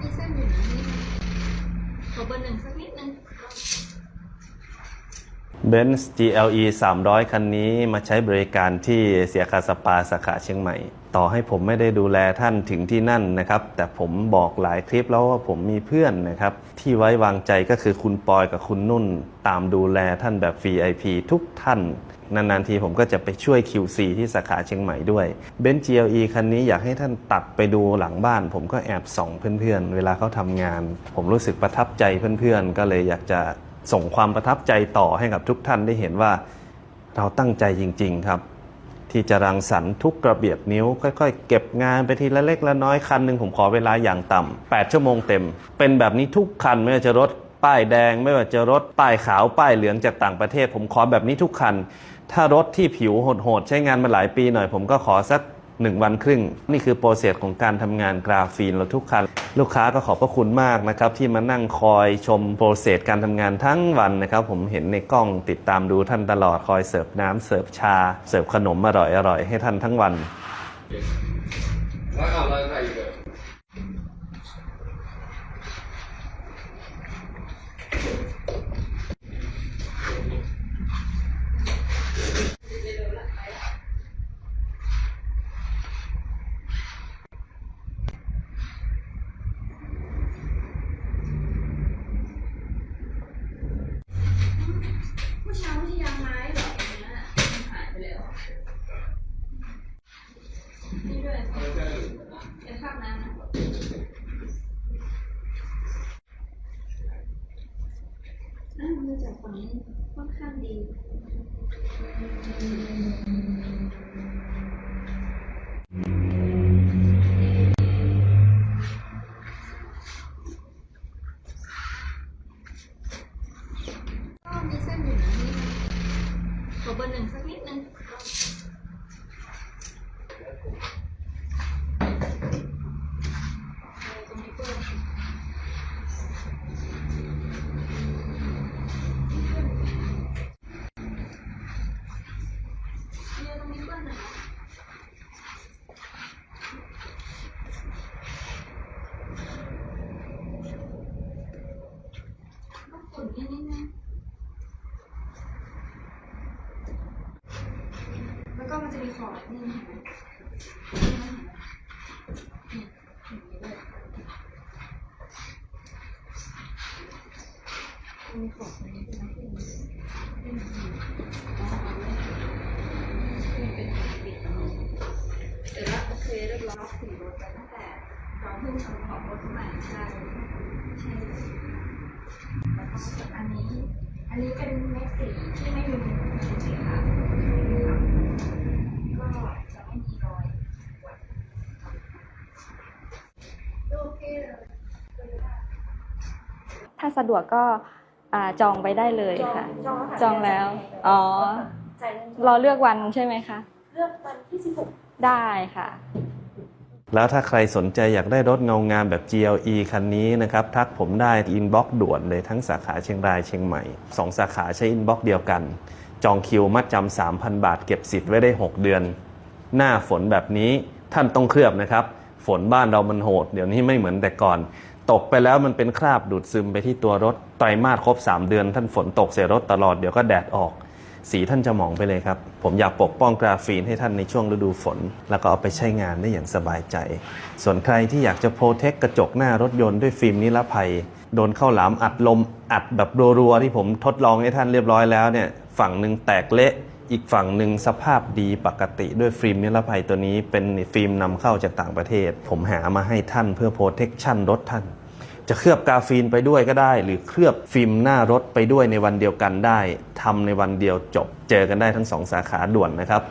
มีเส้นอยู่นิดนึงขอเบอร์หนึ่งสักนิดนึง เบนซ์ GLE 300 คันนี้มาใช้บริการที่เสียคาสปาสาขาเชียงใหม่ ต่อให้ผมไม่ได้ดูแลท่านถึงที่นั่นนะครับ แต่ผมบอกหลายคลิปแล้วว่าผมมีเพื่อนนะครับ ที่ไว้วางใจก็คือคุณปอยกับคุณนุ่น ตามดูแลท่านแบบ VIP ทุกท่าน นานๆทีผมก็จะไปช่วย QC ที่สาขาเชียงใหม่ด้วยเบนซ์ GLE คันนี้อยากให้ท่านตัดไปดูหลังบ้าน ผมก็แอบส่องเพื่อนๆ เวลาเขาทำงาน ผมรู้สึกประทับใจเพื่อนๆ ก็เลยอยากจะ ส่งความประทับใจต่อให้กับทุกท่านได้เห็นว่าเราตั้งใจจริง ๆครับ ที่จะรังสรรค์ทุกกระเบียดนิ้ว ค่อย ๆ เก็บงานไปทีละเล็กละน้อยคันหนึ่งผมขอเวลาอย่างต่ำ8ชั่วโมงเต็ม เป็นแบบนี้ทุกคันไม่ว่าจะรถป้ายแดง ไม่ว่าจะรถป้ายขาวป้ายเหลืองจากต่างประเทศ ผมขอแบบนี้ทุกคัน ถ้ารถที่ผิวโหดๆใช้งานมาหลายปีหน่อย ผมก็ขอสัก หนึ่งวันครึ่ง นี่คือโปรเซสของการทำงานกราฟีนเราทุกคัน ลูกค้าก็ขอบพระคุณมากนะครับ ที่มานั่งคอยชมโปรเซสการทำงานทั้งวันนะครับ ผมเห็นในกล้องติดตามดูท่านตลอดคอยเสิร์ฟน้ำเสิร์ฟชา เสิร์ฟขนมอร่อยๆให้ท่านทั้งวัน แล้วเอาแล้วใครอีกอะ ผู้ชายไม่ใช่ยางไม้เหรออันเนี้ยหายไปแล้วนี่ด้วยเป็นภาพนั้นนะอะมา จากฝั่งนี้ค่อนข้างดีก็มีเส้นอยู่นะนี่ขอเบอร์หนึ่งสักนิดนึงเอาตรงนี้เพิ่มเนี่ยตรงนี้เพิ่มหน่อยนะต้องกดนิดนิดนึง แล้วก็มันจะมีขอบนี่เห็นไหมนี่ยอย่างนี้ด้วยมีขอบตรงนี้ด้วยนะที่มันเป็น อย่างนี้อ๋อนี่เป็นปิดตรงนี้เสร็จแล้วโอเคเรียบร้อยสีรถไปตั้งแต่เราเพิ่งทำขอบรถใหม่ใช่ใช่เลยแล้วก็อันนี้ อันนี้เป็นเม็ดสีที่ไม่มีสีขาวก็จะไม่มีรอยโอเคเลยถ้าสะดวกก็อ่าจองไว้ได้เลยค่ะจองค่ะ จองแล้ว อ๋อ จ่ายเงินรอเลือกวันใช่ไหมคะ เลือกวันที่สิบหกได้ค่ะ แล้วถ้าใครสนใจอยากได้รถเงางามแบบ GLE คันนี้นะครับ ทักผมได้อินบ็อกด่วนเลยทั้งสาขาเชียงรายเชียงใหม่ 2 สาขาใช้อินบ็อกเดียวกัน จองคิวมัดจำ3,000 บาท เก็บสิทธิ์ไว้ได้ 6 เดือน หน้าฝนแบบนี้ท่านต้องเคลือบนะครับฝนบ้านเรามันโหด เดี๋ยวนี้ไม่เหมือนแต่ก่อน ตกไปแล้วมันเป็นคราบดูดซึมไปที่ตัวรถ ไตรมาสครบ 3 เดือน ท่านฝนตกเสียรถตลอด เดี๋ยวก็แดดออก สีท่านจะหมองไปเลยครับ ผมอยากปกป้องกราฟีนให้ท่านในช่วงฤดูฝน แล้วก็เอาไปใช้งานได้อย่างสบายใจ ส่วนใครที่อยากจะโปรเทคกระจกหน้ารถยนต์ด้วยฟิล์มนิรภัย โดนเข้าหลามอัดลมอัดแบบรัวๆที่ผมทดลองให้ท่านเรียบร้อยแล้วเนี่ยฝั่งหนึ่งแตกเละอีกฝั่งหนึ่งสภาพดีปกติด้วยฟิล์มนิรภัยตัวนี้เป็นฟิล์มนำเข้าจากต่างประเทศ ผมหามาให้ท่านเพื่อโปรเทคชั่นรถท่าน จะเคลือบกาฟีนไปด้วยก็ได้ หรือเคลือบฟิล์มหน้ารถไปด้วยในวันเดียวกันได้ทำในวันเดียวจบ เจอกันได้ทั้งสองสาขาด่วนนะครับ